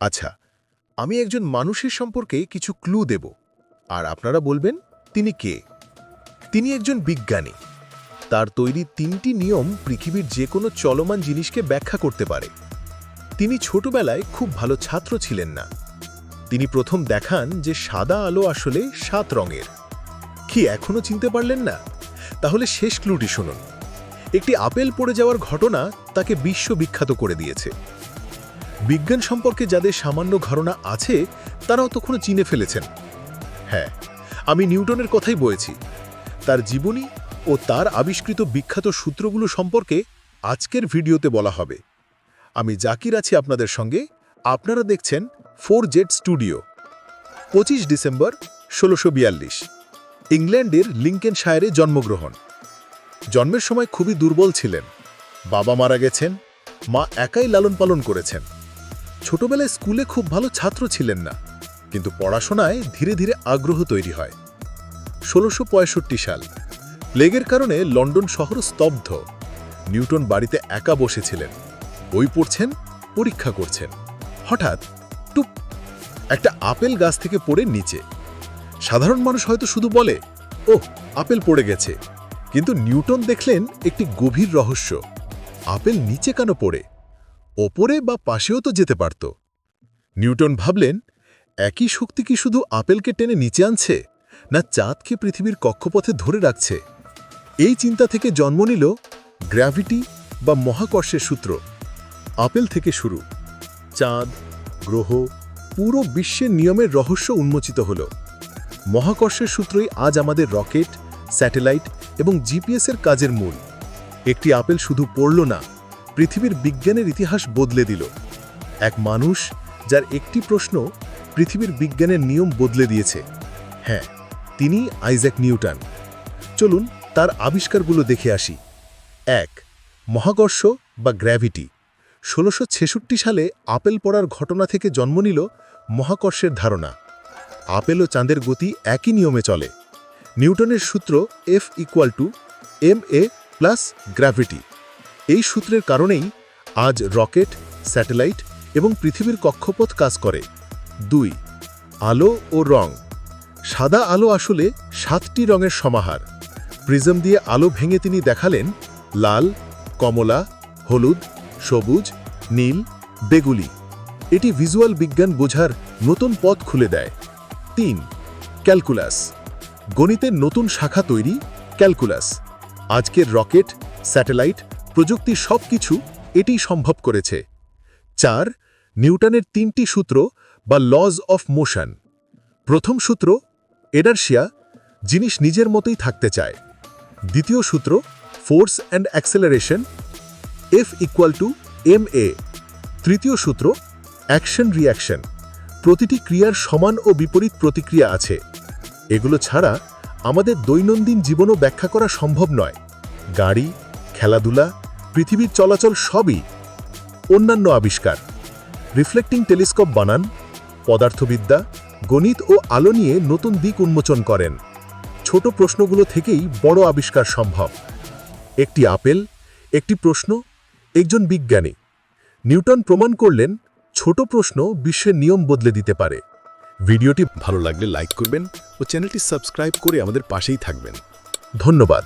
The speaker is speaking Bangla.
আচ্ছা আমি একজন মানুষের সম্পর্কে কিছু ক্লু দেব, আর আপনারা বলবেন তিনি কে? তিনি একজন বিজ্ঞানী। তার তৈরি তিনটি নিয়ম পৃথিবীর যে কোনো চলমান জিনিসকে ব্যাখ্যা করতে পারে। তিনি ছোটবেলায় খুব ভালো ছাত্র ছিলেন না। তিনি প্রথম দেখান যে সাদা আলো আসলে সাত রঙের। কি, এখনও চিনতে পারলেন না? তাহলে শেষ ক্লুটি শুনুন। একটি আপেল পড়ে যাওয়ার ঘটনা তাকে বিশ্ববিখ্যাত করে দিয়েছে। বিজ্ঞান সম্পর্কে যাদের সামান্য ধারণা আছে, তারাও তখনও চিনে ফেলেছেন। হ্যাঁ আমি নিউটনের কথাই বলেছি। তার জীবনী ও তার আবিষ্কৃত বিখ্যাত সূত্রগুলো সম্পর্কে আজকের ভিডিওতে বলা হবে। আমি জাকির আছি আপনাদের সঙ্গে। আপনারা দেখছেন ফোর জেড স্টুডিও। পঁচিশ ডিসেম্বর ষোলোশো বিয়াল্লিশ। ইংল্যান্ডের লিঙ্কেন শায়ারে জন্মগ্রহণ। জন্মের সময় খুবই দুর্বল ছিলেন। বাবা মারা গেছেন। মা একাই লালন পালন করেছেন। ছোটবেলায় স্কুলে খুব ভালো ছাত্র ছিলেন না, কিন্তু পড়াশোনায় ধীরে ধীরে আগ্রহ তৈরি হয়। ষোলোশো সাল প্লেগের কারণে লন্ডন শহর স্তব্ধ। নিউটন বাড়িতে একা বসেছিলেন, বই পড়ছেন, পরীক্ষা করছেন। হঠাৎ, টুপ, একটা আপেল গাছ থেকে পড়ে নিচে। সাধারণ মানুষ হয়তো শুধু বলে ও আপেল পড়ে গেছে। কিন্তু নিউটন দেখলেন একটি গভীর রহস্য। আপেল নিচে কেন পড়ে? ওপরে বা পাশেও তো যেতে পারত। নিউটন ভাবলেন, একই শক্তি কি শুধু আপেলকে টেনে নিচে আনছে, না চাঁদকে পৃথিবীর কক্ষপথে ধরে রাখছে? এই চিন্তা থেকে জন্ম নিল গ্র্যাভিটি বা মহাকর্ষের সূত্র। আপেল থেকে শুরু। চাঁদ, গ্রহ, পুরো বিশ্বের নিয়মের রহস্য উন্মোচিত হল। মহাকর্ষের সূত্রই আজ আমাদের রকেট, স্যাটেলাইট এবং জিপিএসের কাজের মূল। একটি আপেল শুধু পড়ল না পৃথিবীর বিজ্ঞানের ইতিহাস বদলে দিল। এক মানুষ যার একটি প্রশ্ন পৃথিবীর বিজ্ঞানের নিয়ম বদলে দিয়েছে। হ্যাঁ তিনি আইজ্যাক নিউটন। চলুন তার আবিষ্কারগুলো দেখে আসি। এক, মহাকর্ষ বা গ্র্যাভিটি। ষোলোশো সালে আপেল পড়ার ঘটনা থেকে জন্ম নিল মহাকর্ষের ধারণা। আপেল ও চাঁদের গতি একই নিয়মে চলে। নিউটনের সূত্র F equal to M A plus gravity এই সূত্রের কারণেই আজ রকেট, স্যাটেলাইট এবং পৃথিবীর কক্ষপথ কাজ করে। দুই, আলো ও রং। সাদা আলো আসলে সাতটি রঙের সমাহার। প্রিজম দিয়ে আলো ভেঙে তিনি দেখালেন লাল, কমলা, হলুদ, সবুজ, নীল বেগুলি এটি ভিজুয়াল বিজ্ঞান বোঝার নতুন পথ খুলে দেয়। তিন, ক্যালকুলাস। গণিতের নতুন শাখা তৈরি, ক্যালকুলাস। আজকের রকেট, স্যাটেলাইট প্রযুক্তি সব কিছু এটি সম্ভব করেছে। চার, নিউটনের তিনটি সূত্র বা লজ অফ মোশন প্রথম সূত্র এডার্শিয়া জিনিস নিজের মতোই থাকতে চায়। দ্বিতীয় সূত্র force and acceleration F equal to M A তৃতীয় সূত্র অ্যাকশন রিয়াকশন প্রতিটি ক্রিয়ার সমান ও বিপরীত প্রতিক্রিয়া আছে। এগুলো ছাড়া আমাদের দৈনন্দিন জীবনও ব্যাখ্যা করা সম্ভব নয়। গাড়ি খেলাধুলা, পৃথিবীর চলাচল সবই অন্যান্য আবিষ্কার। রিফ্লেক্টিং টেলিস্কোপ বানান, পদার্থবিদ্যা, গণিত ও আলো নিয়ে নতুন দিক উন্মোচন করেন। ছোট প্রশ্নগুলো থেকেই বড় আবিষ্কার সম্ভব। একটি আপেল, একটি প্রশ্ন, একজন বিজ্ঞানী। নিউটন প্রমাণ করলেন, ছোট প্রশ্ন বিশ্বের নিয়ম বদলে দিতে পারে। ভিডিওটি ভালো লাগলে লাইক করবেন ও চ্যানেলটি সাবস্ক্রাইব করে আমাদের পাশেই থাকবেন। ধন্যবাদ।